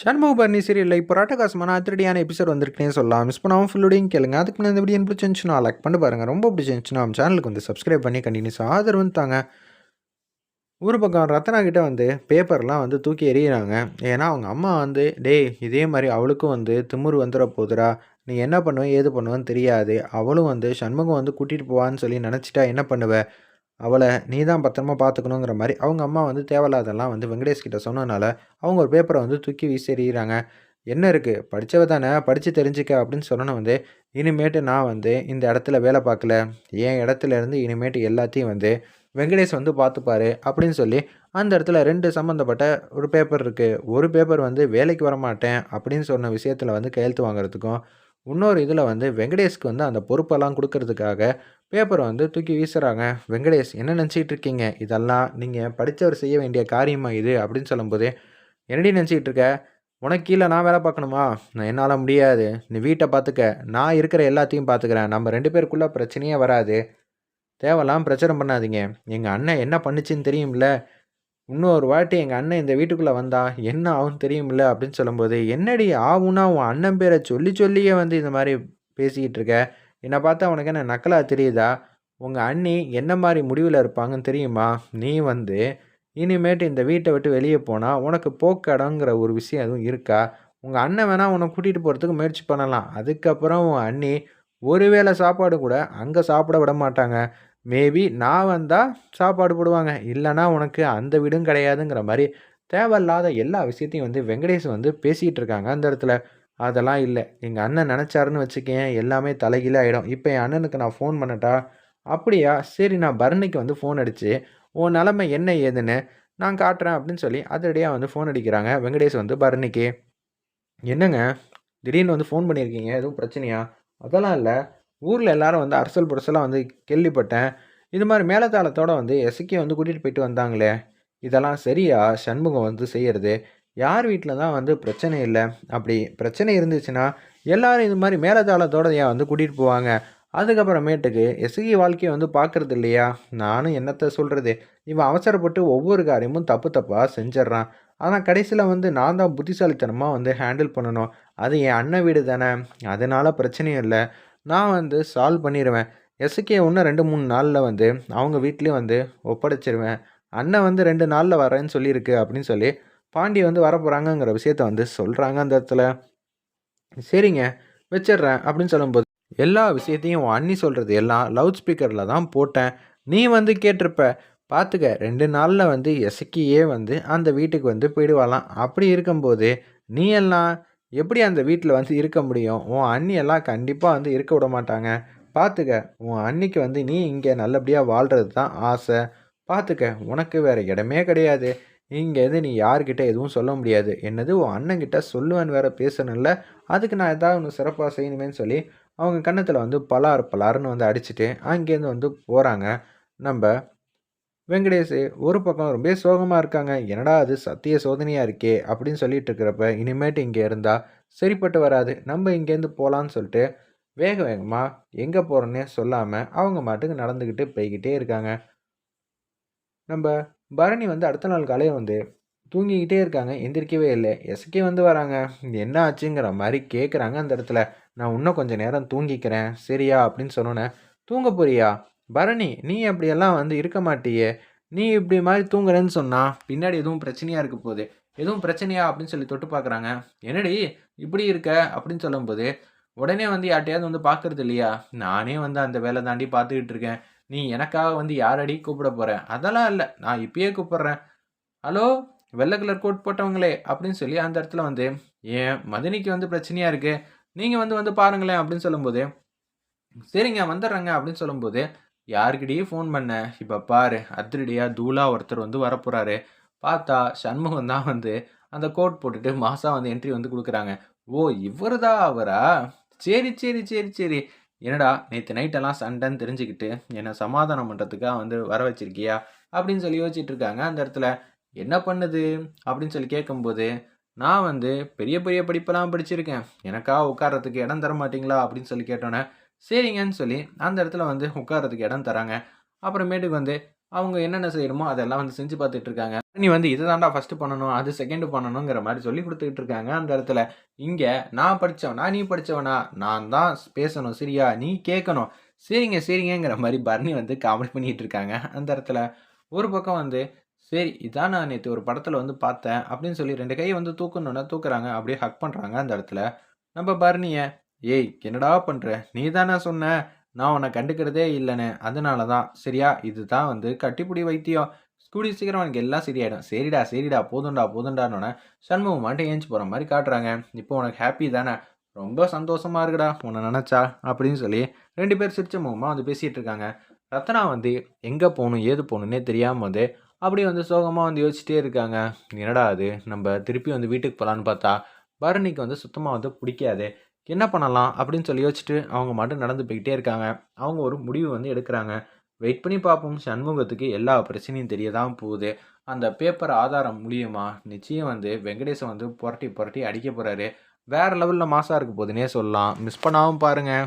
ஷண்முக ஷண்முகபரணி சீரியலில் இப்போ ராட்டகாசமான அத்திரடியான எபிசோட் வந்திருக்குனே சொல்லலாம். மிஸ் பண்ணாமல் ஃபுல்லோடையும் கேளுங்க. அதுக்கு முன்னாடி இந்த வீடியோ பிடிச்சிருந்துச்சுன்னா லைக் பண்ணி பாருங்கள் ரொம்ப பிடிச்சிருந்துச்சுன்னா நம்ம சேனலுக்கு வந்து சப்ஸ்கிரைப் பண்ணி கண்டினியூஸ் ஆதரவு தாங்க. ஒரு பக்கம் ரத்னா கிட்ட வந்து பேப்பர்லாம் வந்து தூக்கி எறிகிறாங்க ஏன்னா அவங்க அம்மா வந்து டேய் இதே மாதிரி அவளுக்கும் வந்து திமிரு வந்துட போகுதுடா நீ என்ன பண்ணுவேன் ஏது பண்ணுவேன்னு தெரியாது. அவளும் வந்து சண்முகம் வந்து கூட்டிகிட்டு போவான்னு சொல்லி நினச்சிட்டா என்ன பண்ணுவேன் அவளை நீ தான் பத்திரமா பார்த்துக்கணுங்கிற மாதிரி அவங்க அம்மா வந்து தேவையில்லாதெல்லாம் வந்து வெங்கடேஷ் கிட்ட சொன்னனால அவங்க ஒரு பேப்பரை வந்து தூக்கி வீசி எறிகிறாங்க என்ன இருக்குது படித்தவ தானே? படித்து தெரிஞ்சுக்க அப்படின்னு சொன்னோன்னு வந்து இனிமேட்டு நான் வந்து இந்த இடத்துல வேலை பார்க்கல. என் இடத்துல இருந்து இனிமேட்டு எல்லாத்தையும் வந்து வெங்கடேஷ் வந்து பார்த்துப்பாரு அப்படின்னு சொல்லி அந்த இடத்துல ரெண்டு சம்மந்தப்பட்ட ஒரு பேப்பர் இருக்குது ஒரு பேப்பர் வந்து வேலைக்கு வர மாட்டேன் அப்படின்னு சொன்ன விஷயத்தில் வந்து கையெழுத்து வாங்குறதுக்கும் இன்னொரு இதில் வந்து வெங்கடேஷ்க்கு வந்து அந்த பொறுப்பெல்லாம் கொடுக்கறதுக்காக பேப்பரை வந்து தூக்கி வீசுகிறாங்க வெங்கடேஷ் என்ன நினச்சிக்கிட்டு இருக்கீங்க? இதெல்லாம் நீங்கள் படித்தவர் செய்ய வேண்டிய காரியமா இது? அப்படின்னு சொல்லும்போது என்னடி நினச்சிக்கிட்டு இருக்க? உனக்கு கீழே நான் வேலை பார்க்கணுமா? நான் என்னால் முடியாது. நீ வீட்டை பார்த்துக்க நான் இருக்கிற எல்லாத்தையும் பார்த்துக்கிறேன் நம்ம ரெண்டு பேருக்குள்ளே பிரச்சனையே வராது. தேவைலாம் பிரச்சனை பண்ணாதீங்க. எங்கள் அண்ணன் என்ன பண்ணுச்சுன்னு தெரியும்ல? இன்னொரு வாட்டி எங்கள் அண்ணன் இந்த வீட்டுக்குள்ளே வந்தா என்ன ஆகும் தெரியுமில்ல அப்படின்னு சொல்லும்போது என்னடி ஆகும்னா உன் அண்ணன் பேரை சொல்லி சொல்லியே வந்து இந்த மாதிரி பேசிக்கிட்டு இருக்க? என்னை பார்த்தா உனக்கு என்ன நக்கலாக தெரியுதா? உங்கள் அண்ணி என்ன மாதிரி முடிவில் இருப்பாங்கன்னு தெரியுமா? நீ வந்து இனிமேட்டு இந்த வீட்டை விட்டு வெளியே போனால் உனக்கு போக்கடங்கிற ஒரு விஷயம் எதுவும் இருக்கா? உங்கள் அண்ணன் வேணால் உன்னை கூட்டிகிட்டு போகிறதுக்கு முயற்சி பண்ணலாம். அதுக்கப்புறம் உன் அண்ணி ஒருவேளை சாப்பாடு கூட அங்கே சாப்பிட விட மாட்டாங்க. மேபி நான் வந்தால் சாப்பாடு போடுவாங்க. இல்லைனா உனக்கு அந்த வீடும் கிடையாதுங்கிற மாதிரி தேவையில்லாத எல்லா விஷயத்தையும் வந்து வெங்கடேஷ் வந்து பேசிகிட்டு இருக்காங்க அந்த இடத்துல. அதெல்லாம் இல்லை. எங்கள் அண்ணன் நினச்சாருன்னு வச்சுக்கேன் எல்லாமே தலைகீழே ஆகிடும் இப்போ என் அண்ணனுக்கு நான் ஃபோன் பண்ணட்டா? அப்படியா? சரி நான் பரணிக்கு வந்து ஃபோன் அடித்து உன் நிலமை என்ன ஏதுன்னு நான் காட்டுறேன் அப்படின்னு சொல்லி அதடியாக வந்து ஃபோன் அடிக்கிறாங்க வெங்கடேஷ் வந்து பரணிக்கு. என்னங்க? திடீர்னு வந்து ஃபோன் பண்ணியிருக்கீங்க? எதுவும் பிரச்சனையா? அதெல்லாம் இல்லை. ஊரில் எல்லாரும் வந்து அரசல் புரசலாக வந்து கேள்விப்பட்டேன். இது மாதிரி மேலதாளத்தோடு வந்து எசக்கியை வந்து கூட்டிகிட்டு போயிட்டு வந்தாங்களே. இதெல்லாம் சரியா? சண்முகம் வந்து செய்கிறது யார் வீட்டில் தான் வந்து பிரச்சனை இல்லை? அப்படி பிரச்சனை இருந்துச்சுன்னா எல்லோரும் இது மாதிரி மேலதாளத்தோட ஏன் வந்து கூட்டிகிட்டு போவாங்க? அதுக்கப்புறமேட்டுக்கு எசுகி வாழ்க்கையை வந்து பார்க்குறது இல்லையா? நானும் என்னத்தை சொல்கிறது இவன் அவசரப்பட்டு ஒவ்வொரு காரியமும் தப்பு தப்பாக செஞ்சிட்றான். ஆனால் கடைசியில் வந்து நான் தான் புத்திசாலித்தனமாக வந்து ஹேண்டில் பண்ணணும். அது என் அண்ணன் வீடு தானே. அதனால் பிரச்சனையும் இல்லை. நான் வந்து சால்வ் பண்ணிடுவேன் எஸ்கே ஒன்று ரெண்டு மூணு நாளில் வந்து அவங்க வீட்லேயும் வந்து ஒப்படைச்சிருவேன். அண்ணன் வந்து ரெண்டு நாளில் வரேன்னு சொல்லியிருக்கு அப்படின்னு சொல்லி பாண்டி வந்து வரப்போகிறாங்கங்கிற விஷயத்த வந்து சொல்கிறாங்க அந்த இடத்துல. சரிங்க வச்சிடுறேன் அப்படின்னு சொல்லும்போது எல்லா விஷயத்தையும் அண்ணி சொல்கிறது எல்லாம் லவுட் ஸ்பீக்கரில் தான் போட்டேன். நீ வந்து கேட்டிருப்ப பார்த்துக்க ரெண்டு நாளில் வந்து எசக்கியே வந்து அந்த வீட்டுக்கு வந்து போயிடுவாளாம். அப்படி இருக்கும்போது நீ எல்லாம் எப்படி அந்த வீட்டில் வந்து இருக்க முடியும்? உன் அண்ணியெல்லாம் கண்டிப்பாக வந்து இருக்க விட மாட்டாங்க. பார்த்துக்க உன் அன்னிக்கு வந்து நீ இங்கே நல்லபடியாக வாழ்கிறது தான் ஆசை. பார்த்துக்க உனக்கு வேறு இடமே கிடையாது. இங்கேருந்து நீ யார்கிட்ட எதுவும் சொல்ல முடியாது. என்னது உன் அண்ணங்கிட்ட சொல்லுவேன் வேற பேசணும்ல? அதுக்கு நான் ஏதாவது ஒன்று சிறப்பாக செய்யணுமேன்னு சொல்லி அவங்க கன்னத்தில் வந்து பலார் பலாருன்னு வந்து அடிச்சுட்டு அங்கேருந்து வந்து போகிறாங்க நம்ம வெங்கடேஷ் ஒரு பக்கம் ரொம்ப சோகமாக இருக்காங்க. என்னடா அது சத்திய சோதனையாக இருக்கே அப்படின்னு சொல்லிட்டு இருக்கிறப்ப இனிமேட்டு இங்கே இருந்தால் சரிப்பட்டு வராது. நம்ம இங்கேருந்து போகலான்னு சொல்லிட்டு வேக வேகமாக எங்கே போகிறோன்னே சொல்லாமல் அவங்க மாட்டுக்கு நடந்துக்கிட்டு போய்கிட்டே இருக்காங்க. நம்ம பரணி வந்து அடுத்த நாள் காலையில் வந்து தூங்கிக்கிட்டே இருக்காங்க. எந்திரிக்கவே இல்லை. எஸ்கே வந்து வராங்க. என்ன ஆச்சுங்கிற மாதிரி கேட்குறாங்க அந்த இடத்துல. நான் இன்னும் கொஞ்சம் நேரம் தூங்கிக்கிறேன். சரியா? அப்படின்னு சொன்னோன்னே தூங்க போறியா? பரணி நீ அப்படியெல்லாம் வந்து இருக்க மாட்டியே. நீ இப்படி மாதிரி தூங்குறேன்னு சொன்னால் பின்னாடி எதுவும் பிரச்சனையாக இருக்க போகுது எதுவும் பிரச்சனையா அப்படின்னு சொல்லி தொட்டு பார்க்குறாங்க என்னடி இப்படி இருக்க? அப்படின்னு சொல்லும்போது உடனே வந்து யார்ட்டையாவது வந்து பார்க்கறது இல்லையா? நானே வந்து அந்த வேலை தாண்டி பார்த்துக்கிட்டு இருக்கேன். நீ எனக்காக வந்து யாரடி கூப்பிட போகிறேன் அதெல்லாம் இல்லை. நான் இப்பயே கூப்பிட்றேன். ஹலோ? வெள்ளை கலர் கோட் போட்டவங்களே அப்படின்னு சொல்லி அந்த இடத்துல வந்து ஏன் மதினிக்கு வந்து பிரச்சனையாக இருக்குது நீங்கள் வந்து வந்து பாருங்களேன். அப்படின்னு சொல்லும்போது சரிங்க வந்துடுறேங்க. அப்படின்னு சொல்லும்போது யாருக்கிட்டேயே ஃபோன் பண்ண? இப்போ பாரு அதிரடியாக தூளா ஒருத்தர் வந்து வரப்போகிறாரு பார்த்தா சண்முகம் தான் வந்து அந்த கோட் போட்டுட்டு மாதம் வந்து என்ட்ரி வந்து கொடுக்குறாங்க. ஓ இவர் தான் அவரா? சரி சரி சரி சரி. என்னடா நேற்று நைட்டெல்லாம் சண்டைன்னு தெரிஞ்சுக்கிட்டு என்னை சமாதானம் பண்ணுறதுக்காக வந்து வர வச்சிருக்கியா? அப்படின்னு சொல்லி யோசிச்சுட்டு இருக்காங்க அந்த இடத்துல. என்ன பண்ணுது? அப்படின்னு சொல்லி கேட்கும்போது நான் வந்து பெரிய பெரிய படிப்பெல்லாம் படிச்சிருக்கேன். எனக்காக உட்காரத்துக்கு இடம் தர மாட்டிங்களா? அப்படின்னு சொல்லி கேட்டோன்னே சரிங்கன்னு சொல்லி அந்த இடத்துல வந்து உட்காரத்துக்கு இடம் தராங்க. அப்புறமேட்டுக்கு வந்து அவங்க என்னென்ன செய்யணுமோ அதெல்லாம் வந்து செஞ்சு பார்த்துட்டு இருக்காங்க. நீ வந்து இதை தாண்டா ஃபஸ்ட்டு பண்ணணும் அது செகண்டு பண்ணணுங்கிற மாதிரி சொல்லி கொடுத்துக்கிட்டு இருக்காங்க அந்த இடத்துல. இங்கே நான் படித்தவனா நீ படித்தவனா நான் தான் பேசணும் சரியா? நீ கேட்கணும். சரிங்க சரிங்கங்கிற மாதிரி பரணி வந்து காமெடி பண்ணிட்டு இருக்காங்க. அந்த இடத்துல ஒரு பக்கம் வந்து சரி இதான் நான் நேற்று ஒரு படத்தில் வந்து பார்த்தேன் அப்படின்னு சொல்லி ரெண்டு கையை வந்து தூக்கணுன்னா தூக்குறாங்க. அப்படியே ஹக் பண்ணுறாங்க அந்த இடத்துல. நம்ம பரணியை ஏய் என்னடா பண்ணுற நீ தானே சொன்ன. நான் உன்னை கண்டுக்கிறதே இல்லைன்னு. அதனால தான். சரியா? இதுதான் வந்து கட்டிப்பிடி வைத்தியம். கூடிய சீக்கிரம் அவனுக்கு எல்லாம் சரியாயிடும். சரிடா சரிடா. போதும்டா போதும்டான்னு சண்முகம் மாட்டே ஏஞ்சி போகிற மாதிரி காட்டுறாங்க. இப்போ உனக்கு ஹாப்பி தானே? ரொம்ப சந்தோஷமா இருக்குடா உன்னை நினச்சா அப்படின்னு சொல்லி ரெண்டு பேர் சிரிச்ச முகமாக வந்து பேசிகிட்டு இருக்காங்க. ரத்னா வந்து எங்கே போகணும் ஏது போகணுன்னே தெரியாமல் வந்து அப்படியே வந்து சோகமாக வந்து யோசிச்சிட்டே இருக்காங்க. என்னடா அது? நம்ம திருப்பி வந்து வீட்டுக்கு போகலான்னு பார்த்தா பரணிக்கு வந்து சுத்தமாக வந்து பிடிக்காது. என்ன பண்ணலாம் அப்படின்னு சொல்லி யோசிச்சுட்டு அவங்க மட்டும் நடந்து போய்கிட்டே இருக்காங்க. அவங்க ஒரு முடிவு வந்து எடுக்கிறாங்க. வெயிட் பண்ணி பார்ப்போம். சண்முகத்துக்கு எல்லா பிரச்சனையும் தெரிய தான் போகுது. அந்த பேப்பர் ஆதாரம் மூலியமா நிச்சயம் வந்து வெங்கடேசன் வந்து புரட்டி புரட்டி அடிக்க போகிறாரு வேறு லெவலில் மாசாக இருக்க போகுதுன்னே சொல்லலாம். மிஸ் பண்ணாமல் பாருங்கள்